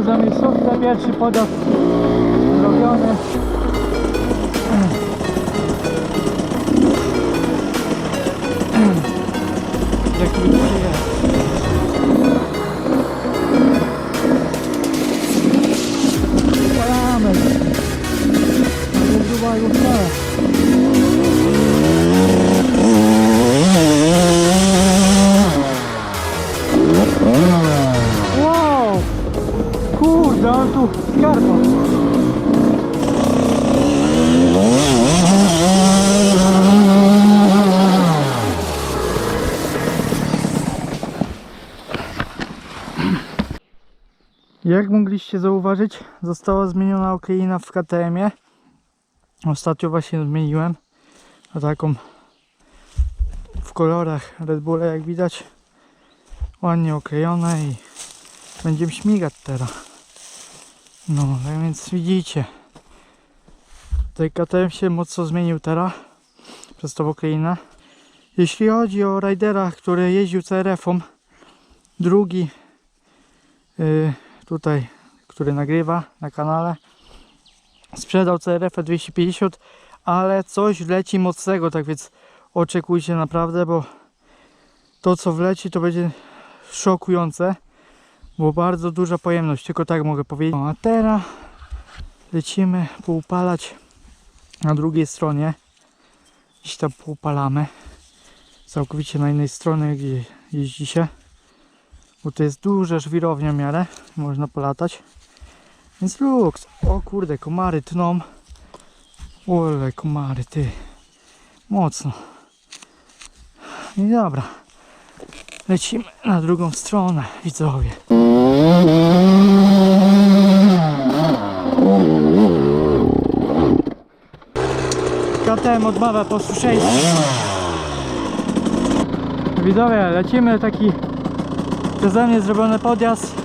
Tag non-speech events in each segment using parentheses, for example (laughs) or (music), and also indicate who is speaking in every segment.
Speaker 1: Już na miejscówce, pierwszy podjazd zrobiony. Jak tu skarpa. Jak mogliście zauważyć, została zmieniona okleina w KTM-ie. Ostatnio właśnie zmieniłem na taką w kolorach Red Bulla, jak widać. Ładnie oklejone i będziemy śmigać teraz. No, tak więc widzicie. Tutaj KTM się mocno zmienił teraz przez tą okleinę. Jeśli chodzi o Ridera, który jeździł CRF-om, drugi yy, tutaj, który nagrywa na kanale, sprzedał CRF 250, ale coś wleci mocnego, tak więc oczekujcie naprawdę, bo to co wleci to będzie szokujące, bo bardzo duża pojemność, tylko tak mogę powiedzieć. No, a teraz lecimy poupalać na drugiej stronie. Gdzieś tam poupalamy. Całkowicie na innej stronie, gdzie jeździ się. Bo to jest duża żwirownia w miarę. Można polatać. Więc luks. O kurde, komary tną. Ole, komary, ty. Mocno. I dobra. Lecimy na drugą stronę, widzowie. KTM odmawia posłuszeństwa. Widzowie, lecimy taki przeze mnie zrobiony podjazd.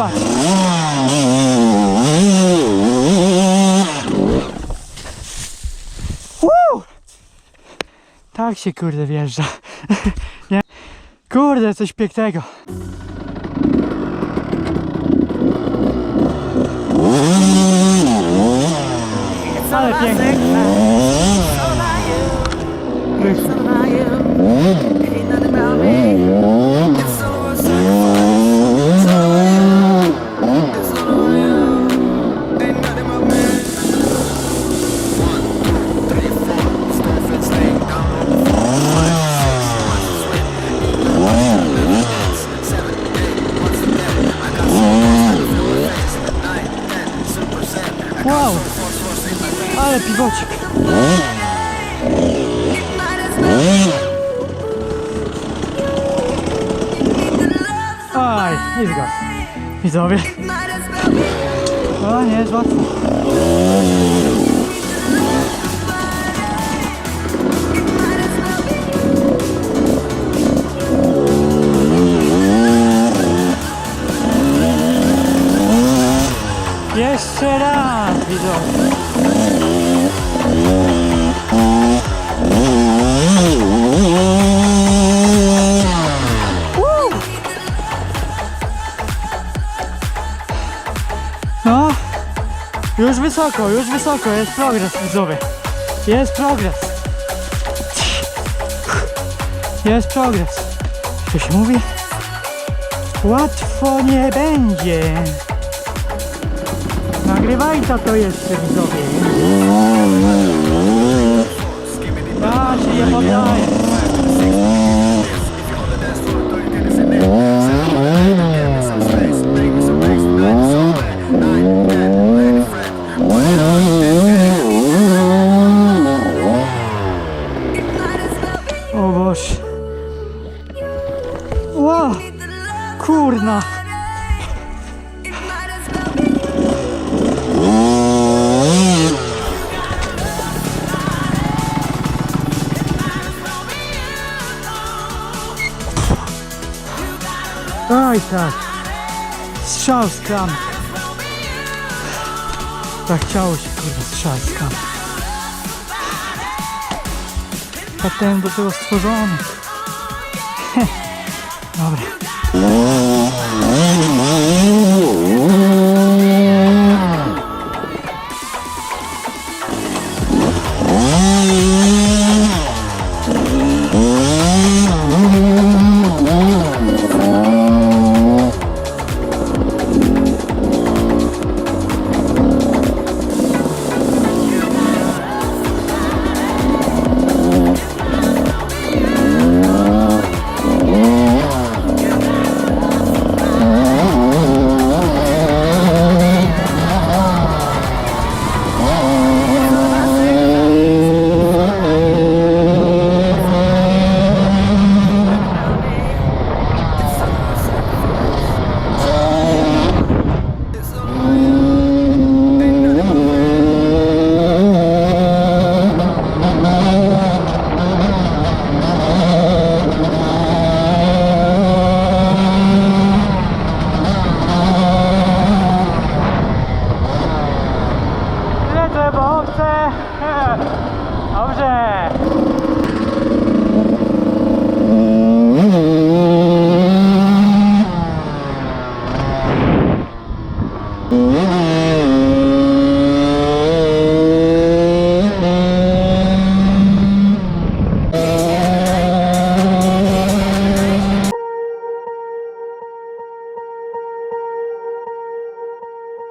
Speaker 1: Jebać. Woo! Tak się kurde wjeżdża. (laughs) Nie? Kurde, coś pięknego. Ale pięknie. Aj, nie zgasł. Widzowie. O, nie jest łatwo. Jeszcze raz, widzowie. Wysoko, już wysoko, jest progres, widzowie. Jest progres. Jest progres. Co się mówi? Łatwo nie będzie. Nagrywaj to to jeszcze widzowie. A, Poddaję, poddaję. Oj tak. Klamki. Tak chciało się kurwa klamki. Tak ten do tego stworzony. (laughs) Dobra.